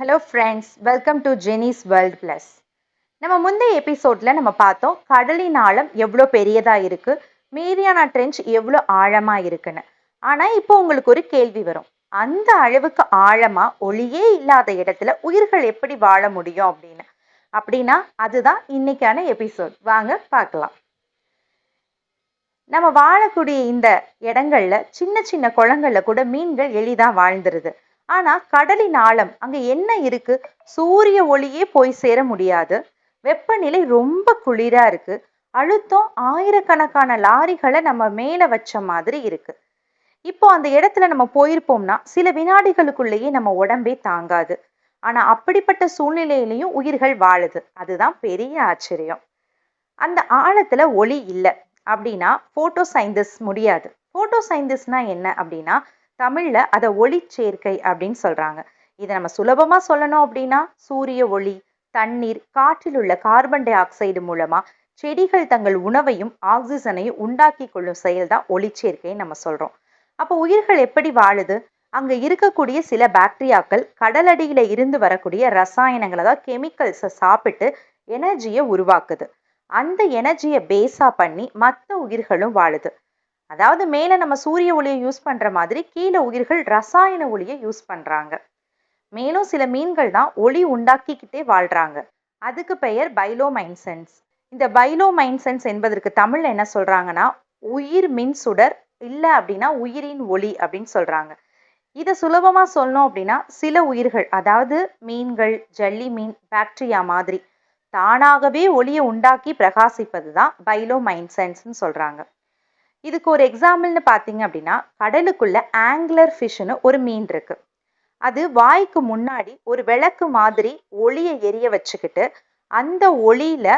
Hello friends welcome to Jeni's world plus நம்ம முந்தைய எபிசோடில் நம்ம பார்த்தோம் கடலின் ஆழம் எவ்வளோ பெரியதாக இருக்குது மீரியானா ட்ரெஞ்ச் எவ்வளோ ஆழமாக இருக்குன்னு. ஆனால் இப்போ உங்களுக்கு ஒரு கேள்வி வரும். அந்த அளவுக்கு ஆழமாக ஒளியே இல்லாத இடத்துல உயிர்கள் எப்படி வாழ முடியும் அப்படின்னு. அப்படின்னா அதுதான் இன்னைக்கான எபிசோட் வாங்க பார்க்கலாம். நம்ம வாழக்கூடிய இந்த இடங்கள்ல சின்ன சின்ன குளங்கள்ல கூட மீன்கள் எளிதாக வாழ்ந்துருது. ஆனா கடலின் ஆழம் அங்க என்ன இருக்கு? சூரிய ஒளியே போய் சேர முடியாது. வெப்பநிலை ரொம்ப குளிரா இருக்கு. அழுத்தம் ஆயிரக்கணக்கான லாரிகளை நம்ம மேல வச்ச மாதிரி இருக்கு. இப்போ அந்த இடத்துல நம்ம போயிருப்போம்னா சில வினாடிகளுக்குள்ளேயே நம்ம உடம்பே தாங்காது. ஆனா அப்படிப்பட்ட சூழ்நிலையிலையும் உயிர்கள் வாழுது. அதுதான் பெரிய ஆச்சரியம். அந்த ஆழத்துல ஒளி இல்லை. அப்படின்னா போட்டோ சயின்டிஸ்ட் முடியாது. போட்டோ சயின்டிஸ்ட்னா என்ன அப்படின்னா தமிழில் அதை ஒளிச்சேர்க்கை அப்படின்னு சொல்கிறாங்க இதை நம்ம சுலபமாக சொல்லணும் அப்படின்னா சூரிய ஒளி தண்ணீர் காற்றில் உள்ள கார்பன் டை ஆக்சைடு மூலமாக செடிகள் தங்கள் உணவையும் ஆக்சிஜனையும் உண்டாக்கி கொள்ளும் செயல் தான் ஒளிச்சேர்க்கைன்னு நம்ம சொல்கிறோம் அப்போ உயிர்கள் எப்படி வாழுது? அங்கே இருக்கக்கூடிய சில பாக்டீரியாக்கள் கடலடியில் இருந்து வரக்கூடிய ரசாயனங்கள் அதாவது கெமிக்கல்ஸை சாப்பிட்டு எனர்ஜியை உருவாக்குது. அந்த எனர்ஜியை பேஸாக பண்ணி மற்ற உயிர்களும் வாழுது. அதாவது மேலே நம்ம சூரிய ஒளியை யூஸ் பண்ணுற மாதிரி கீழே உயிர்கள் ரசாயன ஒளியை யூஸ் பண்ணுறாங்க மேலும் சில மீன்கள் தான் ஒளி உண்டாக்கிக்கிட்டே வாழ்கிறாங்க அதுக்கு பெயர் பைலோமைன்சென்ஸ். இந்த பைலோமைன்சென்ஸ் என்பதற்கு தமிழில் என்ன சொல்கிறாங்கன்னா உயிர் மின் சுடர் இல்லை அப்படின்னா உயிரின் ஒளி அப்படின்னு சொல்கிறாங்க இதை சுலபமாக சொல்லணும் அப்படின்னா சில உயிர்கள் அதாவது மீன்கள் ஜல்லி மீன் பாக்டீரியா மாதிரி தானாகவே ஒளியை உண்டாக்கி பிரகாசிப்பது தான் பைலோமைன்சென்ஸ்னு சொல்கிறாங்க இதுக்கு ஒரு எக்ஸாம்பிள்னு பார்த்தீங்க அப்படின்னா கடலுக்குள்ள ஆங்குலர் ஃபிஷ்னு ஒரு மீன் இருக்கு. அது வாய்க்கு முன்னாடி ஒரு விளக்கு மாதிரி ஒளியை எரிய வச்சுக்கிட்டு அந்த ஒளியில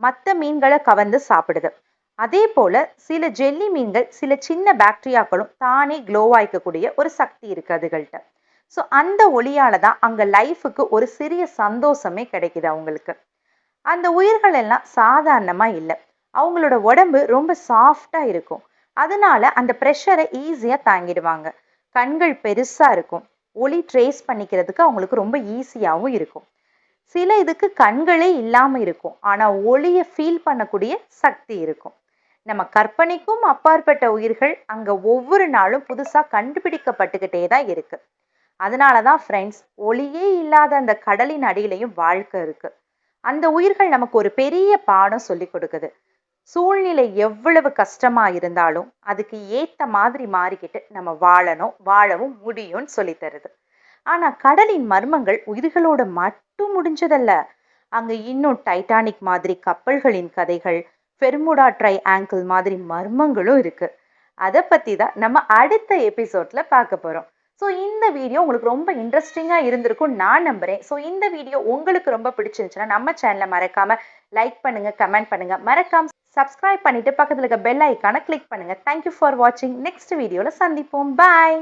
மற்ற மீன்களை கவர்ந்து சாப்பிடுது. அதே போல சில ஜெல்லி மீன்கள் சில சின்ன பாக்டீரியாக்களும் தானே க்ளோ ஆயிக்கக்கூடிய ஒரு சக்தி இருக்கு அதுகள்கிட்ட ஸோ அந்த ஒளியால தான் அங்க லைஃபுக்கு ஒரு சிறிய சந்தோஷமே கிடைக்குது அவங்களுக்கு. அந்த உயிர்கள் எல்லாம் சாதாரணமா இல்லை. அவங்களோட உடம்பு ரொம்ப சாஃப்டா இருக்கும். அதனால அந்த ப்ரெஷரை ஈஸியாக தாங்கிடுவாங்க. கண்கள் பெருசாக இருக்கும். ஒளி ட்ரேஸ் பண்ணிக்கிறதுக்கு அவங்களுக்கு ரொம்ப ஈஸியாகவும் இருக்கும். சில இதுக்கு கண்களே இல்லாமல் இருக்கும். ஆனால் ஒளியை ஃபீல் பண்ணக்கூடிய சக்தி இருக்கும். நம்ம கற்பனைக்கும் அப்பாற்பட்ட உயிர்கள் அங்கே ஒவ்வொரு நாளும் புதுசாக கண்டுபிடிக்கப்பட்டுக்கிட்டே தான் இருக்கு. அதனால தான் ஃப்ரெண்ட்ஸ் ஒளியே இல்லாத அந்த கடலின் அடியிலையும் வாழ்க்கை இருக்கு. அந்த உயிர்கள் நமக்கு ஒரு பெரிய பாடம் சொல்லி கொடுக்குது. சூழ்நிலை எவ்வளவு கஷ்டமா இருந்தாலும் அதுக்கு ஏத்த மாதிரி மாறிக்கிட்டு நம்ம வாழணும் வாழவும் முடியும்னு சொல்லி தருது. ஆனா கடலின் மர்மங்கள் உயிர்களோட மட்டும் முடிஞ்சதல்ல. அங்க இன்னும் டைட்டானிக் மாதிரி கப்பல்களின் கதைகள் பெர்முடா ட்ரை ஆங்கிள் மாதிரி மர்மங்களும் இருக்கு. அதை பத்தி தான் நம்ம அடுத்த எபிசோட்ல பார்க்க போறோம். ஸோ இந்த வீடியோ உங்களுக்கு ரொம்ப இன்ட்ரெஸ்டிங்காக இருந்திருக்கும் நான் நம்புறேன். ஸோ இந்த வீடியோ உங்களுக்கு ரொம்ப பிடிச்சிருந்துச்சுன்னா நம்ம சேனலை மறக்காம லைக் பண்ணுங்க கமெண்ட் பண்ணுங்க. மறக்காம சப்ஸ்கிரைப் பண்ணிட்டு பக்கத்தில் இருக்க பெல் ஐக்கானை கிளிக் பண்ணுங்கள் தேங்க்யூ ஃபார் வாட்சிங் நெக்ஸ்ட் வீடியோவில் சந்திப்போம். பாய்